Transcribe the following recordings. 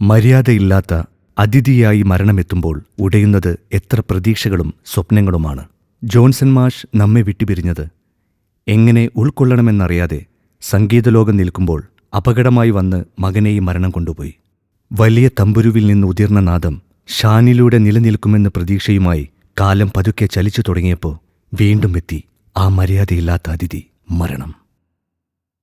മര്യാദയില്ലാത്ത അതിഥിയായി മരണമെത്തുമ്പോൾ ഉടയുന്നത് എത്ര പ്രതീക്ഷകളും സ്വപ്നങ്ങളുമാണ്. ജോൺസൺ മാഷ് നമ്മെ വിട്ടുപിരിഞ്ഞത് എങ്ങനെ ഉൾക്കൊള്ളണമെന്നറിയാതെ സംഗീതലോകം നിൽക്കുമ്പോൾ അപകടമായി വന്ന് മകനെയും മരണം കൊണ്ടുപോയി. വലിയ തമ്പുരുവിൽ നിന്ന് ഉതിർന്ന നാദം ഷാനിലൂടെ നിലനിൽക്കുമെന്ന പ്രതീക്ഷയുമായി കാലം പതുക്കെ ചലിച്ചു തുടങ്ങിയപ്പോൾ വീണ്ടും എത്തി ആ മര്യാദയില്ലാത്ത അതിഥി മരണം.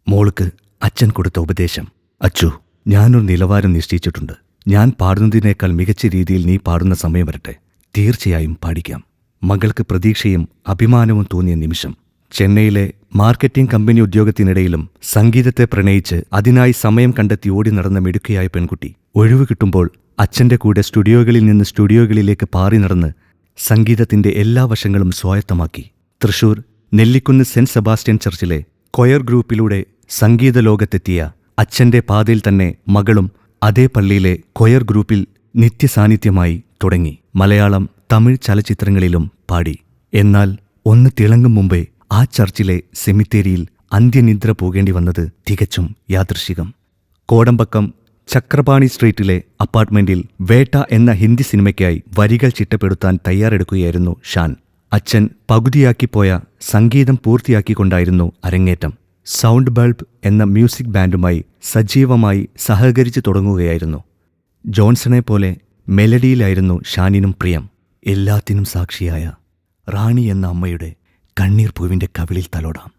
മോൾക്ക് അച്ഛൻ കൊടുത്ത ഉപദേശം അച്ചു ഞാനൊരു നിലവാരം നിശ്ചയിച്ചിട്ടുണ്ട്. ഞാൻ പാടുന്നതിനേക്കാൾ മികച്ച രീതിയിൽ നീ പാടുന്ന സമയം വരട്ടെ. തീർച്ചയായും പാടിക്കാം. മകൾക്ക് പ്രതീക്ഷയും അഭിമാനവും തോന്നിയ നിമിഷം. ചെന്നൈയിലെ മാർക്കറ്റിംഗ് കമ്പനി ഉദ്യോഗത്തിനിടയിലും സംഗീതത്തെ പ്രണയിച്ച് അതിനായി സമയം കണ്ടെത്തി ഓടി നടന്ന മിടുക്കിയായ പെൺകുട്ടി. ഒഴിവ് കിട്ടുമ്പോൾ അച്ഛന്റെ കൂടെ സ്റ്റുഡിയോകളിൽ നിന്ന് സ്റ്റുഡിയോകളിലേക്ക് പാറി നടന്ന് സംഗീതത്തിന്റെ എല്ലാ വശങ്ങളും സ്വായത്തമാക്കി. തൃശൂർ നെല്ലിക്കുന്ന് സെന്റ് സെബാസ്റ്റ്യൻ ചർച്ചിലെ കൊയർ ഗ്രൂപ്പിലൂടെ സംഗീത ലോകത്തെത്തിയ അച്ഛന്റെ പാതയിൽ തന്നെ മകളും അതേ പള്ളിയിലെ കൊയർ ഗ്രൂപ്പിൽ നിത്യസാന്നിധ്യമായി തുടങ്ങി. മലയാളം തമിഴ് ചലച്ചിത്രങ്ങളിലും പാടി. എന്നാൽ ഒന്ന് തിളങ്ങും മുമ്പേ ആ ചർച്ചിലെ സെമിത്തേരിയിൽ അന്ത്യനിദ്ര പോകേണ്ടി വന്നത് തികച്ചും യാദൃശികം. കോടമ്പക്കം ചക്രപാണി സ്ട്രീറ്റിലെ അപ്പാർട്ട്മെന്റിൽ വേട്ട എന്ന ഹിന്ദി സിനിമയ്ക്കായി വരികൾ ചിട്ടപ്പെടുത്താൻ തയ്യാറെടുക്കുകയായിരുന്നു ഷാൻ. അച്ഛൻ പകുതിയാക്കിപ്പോയ സംഗീതം പൂർത്തിയാക്കിക്കൊണ്ടായിരുന്നു അരങ്ങേറ്റം. സൗണ്ട് ബൾബ് എന്ന മ്യൂസിക് ബാൻഡുമായി സജീവമായി സഹകരിച്ചു തുടങ്ങുകയായിരുന്നു. ജോൺസണെ പോലെ മെലഡിയിലായിരുന്നു ഷാനിനും പ്രിയം. എല്ലാത്തിനും സാക്ഷിയായ റാണി എന്ന അമ്മയുടെ കണ്ണീർ പൂവിന്റെ കവിളിൽ തലോടാം.